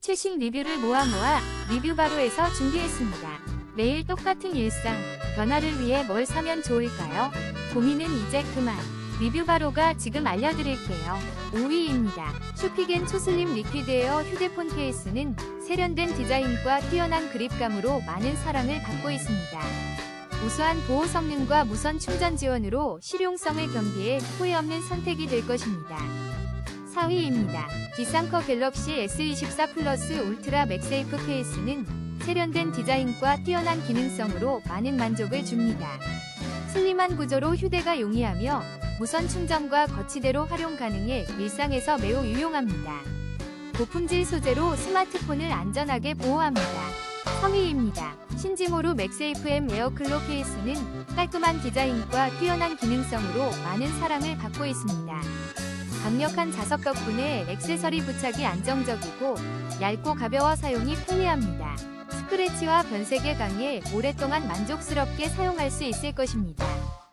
최신 리뷰를 모아 모아 리뷰바로에서 준비했습니다. 매일 똑같은 일상, 변화를 위해 뭘 사면 좋을까요? 고민은 이제 그만. 리뷰바로가 지금 알려드릴게요. 5위입니다. 슈피겐 초슬림 리퀴드 에어 휴대폰 케이스는 세련된 디자인과 뛰어난 그립감으로 많은 사랑을 받고 있습니다. 우수한 보호 성능과 무선 충전 지원으로 실용성을 겸비해 후회 없는 선택이 될 것입니다. 4위입니다. 디상커 갤럭시 S24 플러스 울트라 맥세이프 케이스는 세련된 디자인과 뛰어난 기능성으로 많은 만족을 줍니다. 슬림한 구조로 휴대가 용이하며 무선 충전과 거치대로 활용 가능해 일상에서 매우 유용합니다. 고품질 소재로 스마트폰을 안전하게 보호합니다. 3위입니다. 신지모루 맥세이프 M 에어클로 케이스는 깔끔한 디자인과 뛰어난 기능성으로 많은 사랑을 받고 있습니다. 강력한 자석 덕분에 액세서리 부착이 안정적이고 얇고 가벼워 사용이 편리합니다. 스크래치와 변색에 강해 오랫동안 만족스럽게 사용할 수 있을 것입니다.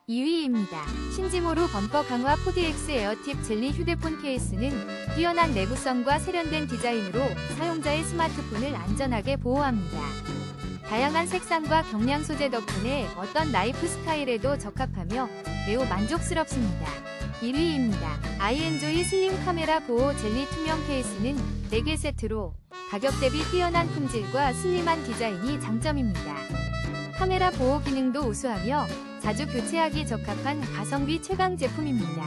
2위입니다. 신지모루 범퍼 강화 4DX 에어팁 젤리 휴대폰 케이스는 뛰어난 내구성과 세련된 디자인으로 사용자의 스마트폰을 안전하게 보호합니다. 다양한 색상과 경량 소재 덕분에 어떤 라이프 스타일에도 적합하며 매우 만족스럽습니다. 1위입니다. 아이엔조이 슬림 카메라 보호 젤리 투명 케이스는 4개 세트로 가격 대비 뛰어난 품질과 슬림한 디자인이 장점입니다. 카메라 보호 기능도 우수하며 자주 교체하기 적합한 가성비 최강 제품입니다.